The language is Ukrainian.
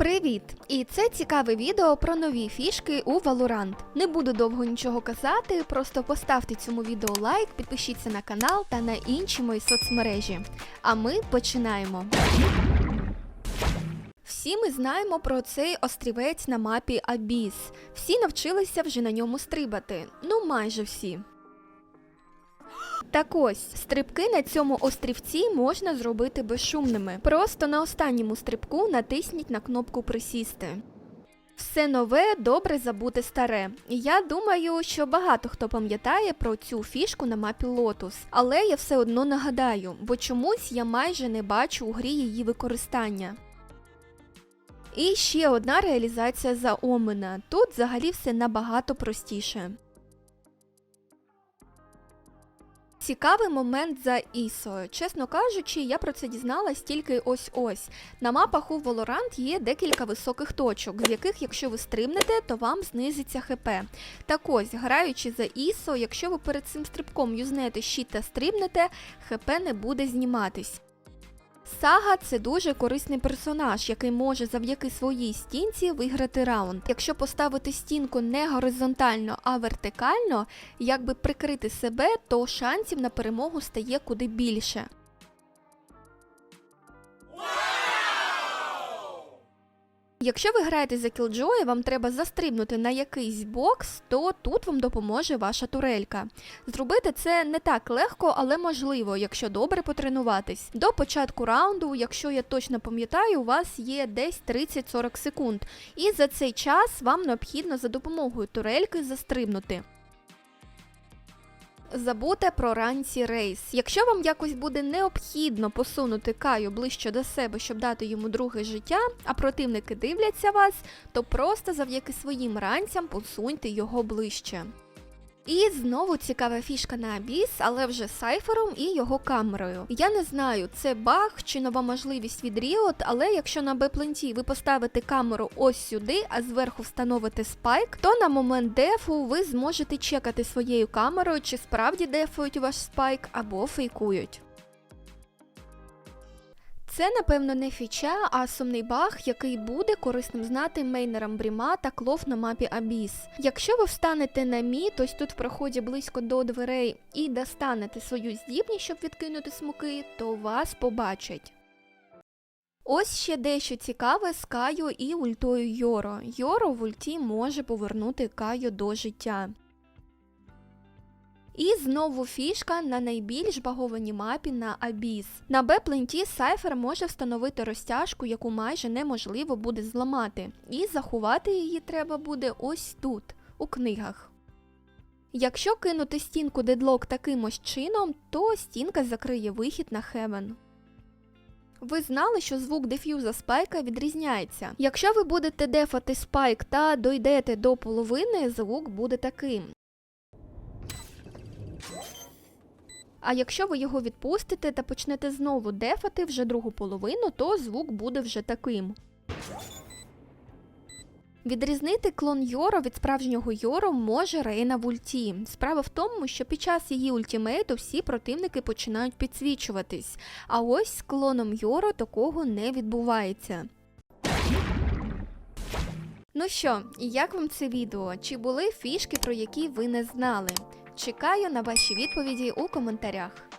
Привіт! І це цікаве відео про нові фішки у Valorant. Не буду довго нічого казати, просто поставте цьому відео лайк, підпишіться на канал та на інші мої соцмережі. А ми починаємо. Всі ми знаємо про цей острівець на мапі Абіс. Всі навчилися вже на ньому стрибати. Ну, майже всі. Так ось, стрибки на цьому острівці можна зробити безшумними. Просто на останньому стрибку натисніть на кнопку присісти. Все нове добре забути старе. Я думаю, що багато хто пам'ятає про цю фішку на мапі Lotus, але я все одно нагадаю, бо чомусь я майже не бачу у грі її використання. І ще одна реалізація за Омена. Тут взагалі все набагато простіше. Цікавий момент за ІСО. Чесно кажучи, я про це дізналась тільки ось ось. На мапах у Valorant є декілька високих точок, з яких, якщо ви стрибнете, то вам знизиться ХП. Так ось, граючи за ІСО, якщо ви перед цим стрибком юзнете щит та стрибнете, ХП не буде зніматись. Сага це дуже корисний персонаж, який може завдяки своїй стінці виграти раунд. Якщо поставити стінку не горизонтально, а вертикально, якби прикрити себе, то шансів на перемогу стає куди більше. Якщо ви граєте за кілджої, вам треба застрибнути на якийсь бокс, то тут вам допоможе ваша турелька. Зробити це не так легко, але можливо, якщо добре потренуватись. До початку раунду, якщо я точно пам'ятаю, у вас є десь 30-40 секунд, і за цей час вам необхідно за допомогою турельки застрибнути. Забудьте про ранці рейс. Якщо вам якось буде необхідно посунути Каю ближче до себе, щоб дати йому друге життя, а противники дивляться вас, то просто завдяки своїм ранцям посуньте його ближче. І знову цікава фішка на Абіс, але вже з сайфером і його камерою. Я не знаю, це баг чи нова можливість від Riot, але якщо на Бепленті ви поставите камеру ось сюди, а зверху встановите спайк, то на момент дефу ви зможете чекати своєю камерою, чи справді дефують ваш спайк або фейкують. Це, напевно, не фіча, а сумний баг, який буде корисним знати мейнерам Бріма та клов на мапі Абіс. Якщо ви встанете на мід, ось тут в проході близько до дверей, і достанете свою здібність, щоб відкинути смоки, то вас побачать. Ось ще дещо цікаве з Каю і ультою Йоро. Йоро в ульті може повернути Каю до життя. І знову фішка на найбільш багованій мапі на Абіс. На Бепленті Сайфер може встановити розтяжку, яку майже неможливо буде зламати, і заховати її треба буде ось тут, у книгах. Якщо кинути стінку дедлок таким ось чином, то стінка закриє вихід на Хевен. Ви знали, що звук деф'юза спайка відрізняється. Якщо ви будете дефати спайк та дойдете до половини, звук буде таким. А якщо ви його відпустите та почнете знову дефати вже другу половину, то звук буде вже таким. Відрізнити клон Йоро від справжнього Йоро може Рейна в ульті. Справа в тому, що під час її ультімейту всі противники починають підсвічуватись, а ось з клоном Йоро такого не відбувається. Ну що, як вам це відео? Чи були фішки, про які ви не знали? Чекаю на ваші відповіді у коментарях.